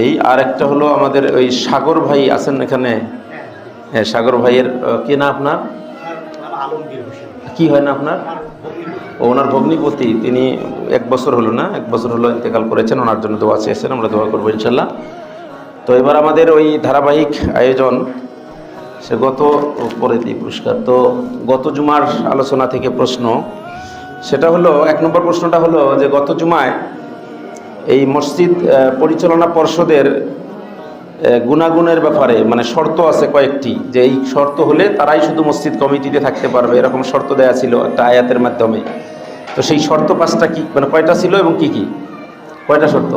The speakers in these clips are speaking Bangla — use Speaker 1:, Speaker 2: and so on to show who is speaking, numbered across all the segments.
Speaker 1: এই আর একটা হলো আমাদের ওই সাগর ভাই আছেন এখানে। হ্যাঁ সাগর ভাইয়ের কে না আপনার? কি হয় না আপনার? ওনার ভগ্নিপতি। তিনি এক বছর হলো না, এক বছর হলো ইন্তেকাল করেছেন, ওনার জন্য দোয়া চেয়েছেন, আমরা দোয়া করব ইনশাল্লাহ। তো এবার আমাদের ওই ধারাবাহিক আয়োজন, সে গত পরে দিই পুরস্কার। তো গত জুমার আলোচনা থেকে প্রশ্ন, সেটা হলো, এক নম্বর প্রশ্নটা হলো যে গত জুমায় এই মসজিদ পরিচালনা পর্ষদের গুণাগুণের ব্যাপারে মানে শর্ত আছে কয়েকটি যে এই শর্ত হলে তারাই শুধু মসজিদ কমিটিতে থাকতে পারবে এরকম শর্ত দেয়া ছিল একটা আয়াতের মাধ্যমে। তো সেই শর্ত পাঁচটা কি মানে কয়টা ছিল এবং কি কি? কয়টা শর্ত?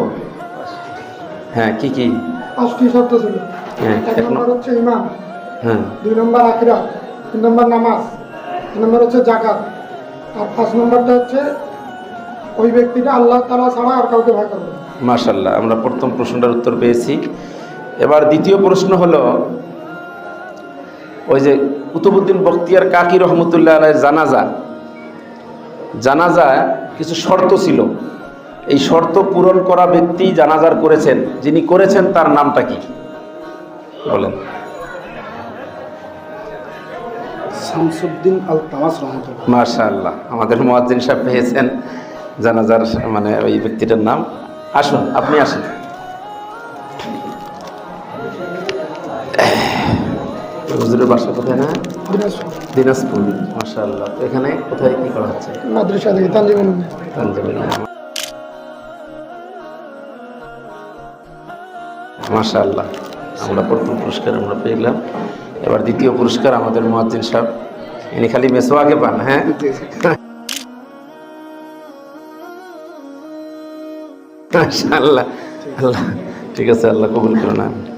Speaker 1: হ্যাঁ কি কি?
Speaker 2: পাঁচটি শর্ত ছিল।
Speaker 1: হ্যাঁ
Speaker 2: এক
Speaker 1: এক
Speaker 2: নম্বর হচ্ছে
Speaker 1: হ্যাঁ।
Speaker 2: দুই নম্বর আখিরা তিন নম্বর নামাজ তিন নম্বর হচ্ছে জাকাত আর পাঁচ নম্বরটা হচ্ছে ওই ব্যক্তিটা আল্লাহ তালা ছাড়া আর কাউকে ভয় করবে।
Speaker 1: মাশাল্লাহ আমরা প্রথম প্রশ্নটার উত্তর পেয়েছি। এবার দ্বিতীয় প্রশ্ন হলো ওই যে কুতুবুদ্দিন বখতিয়ার কাকি রহমতুল্লাহ আলাই জানাজা। জানাজা কিছু শর্ত ছিল। এই শর্ত পূরণ করা ব্যক্তি জানাজার করেছেন। যিনি করেছেন তার নামটা কি? বলেন।
Speaker 2: শামসুদ্দিন আল তামাস রহমতুল্লাহ।
Speaker 1: মাশাআল্লাহ আমাদের মোয়াজ্জিন সাহেব পেয়েছেন। জানাজার মানে ওই ব্যক্তিটার নাম। আসুন আপনি আসুন। হুজুরের বাসা কোথায় না?
Speaker 2: দিনাজপুর।
Speaker 1: মাশাআল্লাহ। এখানে কোথায় কি করা হচ্ছে?
Speaker 2: মাদ্রাসা থেকে তানজিমুল
Speaker 1: মাশাআল্লাহ। আমরা প্রথম পুরস্কার আমরা পেলাম এবার দ্বিতীয় পুরস্কার আমাদের মোয়াজ্জিন সাহেব। ইনি খালি মেসোয়াকে পান হ্যাঁ? মাশাআল্লাহ আল্লাহ ঠিক আছে আল্লাহ কবুল করুন আমিন।